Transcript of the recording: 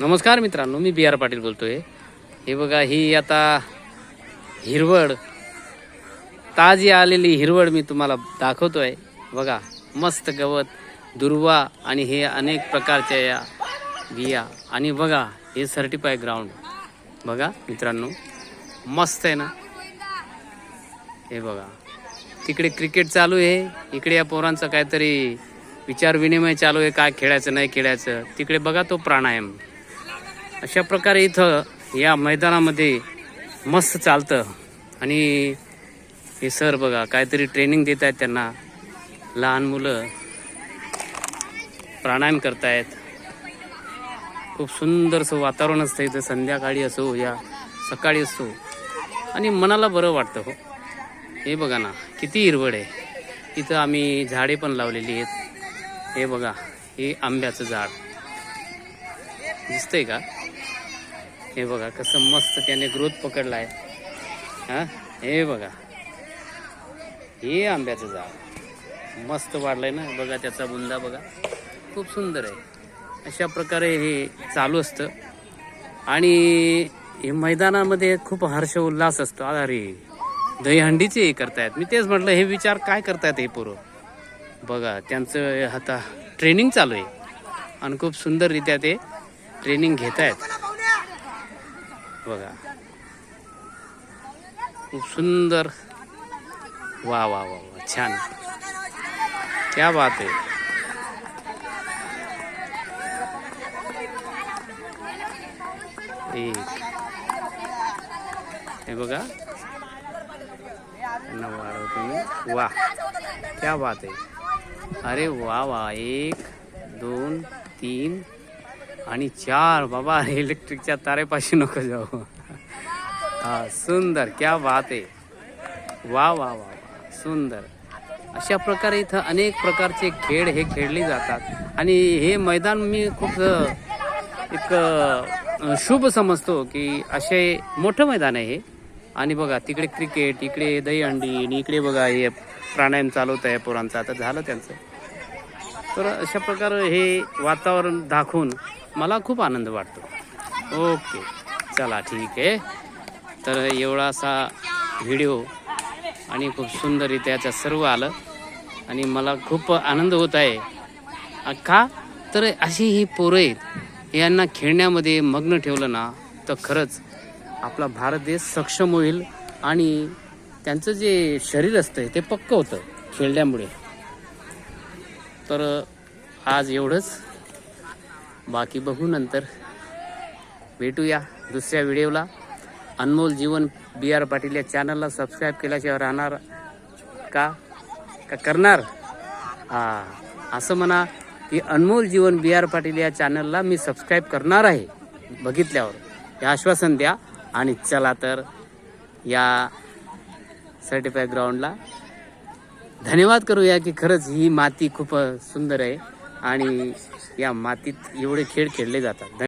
नमस्कार मित्रांनो मी बी आर पाटील बोलतोय. हे बघा ही आता हिरवळ ताजी आलेली हिरवळ मी तुम्हाला दाखवतोय. बघा मस्त गवत दुर्वा आणि हे अनेक प्रकारच्या या बिया. आणि बघा हे सर्टिफाय ग्राउंड बघा मित्रांनो मस्त आहे ना? हे बघा तिकडे क्रिकेट चालू आहे. इकडे या पोरांचं काहीतरी विचार विनिमय चालू आहे काय खेळायचं नाही खेळायचं. तिकडे बघा तो प्राणायाम. अशा प्रकारे इथं या मैदानामध्ये मस्त चालतं. आणि हे सर बघा काहीतरी ट्रेनिंग देत आहेत त्यांना. लहान मुलं प्राणायाम करतायत. खूप सुंदरसं वातावरण असतं इथं. संध्याकाळी असो या सकाळी असो. आणि मनाला बरं वाटतं हो. हे बघा ना किती हिरवळ आहे. इथं आम्ही झाडे पण लावलेली आहेत. हे बघा हे आंब्याचं झाड. दिसतंय का? हे बघा कसं मस्त त्याने ग्रोथ पकडला आहे हां? हे बघा. हे आंब्याचं झाड. मस्त वाढलंय ना? बघा त्याचा बुंदा बघा. खूप सुंदर आहे. अशा प्रकारे हे चालू असतं. आणि हे मैदानामध्ये खूप हर्ष उल्हास असतो. अरे दहीहंडीचे हे करतायत. मी तेच म्हटलं हे विचार काय करतायत हे पोरं? बघा त्यांचं आता ट्रेनिंग चालू आहे. आणि खूप सुंदररित्या ते ट्रेनिंग घेत आहेत बघा. खूप सुंदर. वा वा वा वा छान. क्या बात आहे. एक हे बघा. तुम्ही वा. क्या बात आहे. अरे वा वा. एक दोन तीन. आणि चार बाबा इलेक्ट्रिकच्या तारेपाशी नको जाऊ. हा सुंदर क्या बात आहे. वा वा वा सुंदर. अशा प्रकारे इथं अनेक प्रकारचे खेळ हे खेळले जातात. आणि हे मैदान मी खूप एक शुभ समजतो की असे मोठं मैदान आहे हे. आणि बघा तिकडे क्रिकेट इकडे दहीहंडी आणि इकडे बघा हे प्राणायाम चालवत आहे पोरांचं. आता झालं त्यांचं. तर अशा प्रकारे हे वातावरण दाखवून मला खूप आनंद वाटतो. ओके. चला ठीक आहे. तर एवढासा व्हिडिओ आणि खूप सुंदररित्या सर्व आलं आणि मला खूप आनंद होत आहे. का? तर अशी ही पोरं आहेत यांना खेळण्यामध्ये मग्न ठेवलं ना तर खरंच आपला भारत देश सक्षम होईल आणि त्यांचं जे शरीर असतं ते पक्क होतं खेळल्यामुळे. तर आज एवढंच. बाकी बघू नंतर. भेटूया दुसऱ्या व्हिडिओला. अनमोल जीवन बी आर पाटील या चॅनलला सबस्क्राईब केल्याशिवाय राहणार का? का करणार? हा. असं म्हणा की अनमोल जीवन बी आर पाटील या चॅनलला मी सबस्क्राईब करणार आहे. बघितल्यावर. हे आश्वासन द्या. आणि चला तर या सर्टिफाईड ग्राउंडला धन्यवाद करूया की खरंच ही माती खूप सुंदर आहे. आणि या मातीत एवढे खेळ खेळले जातात.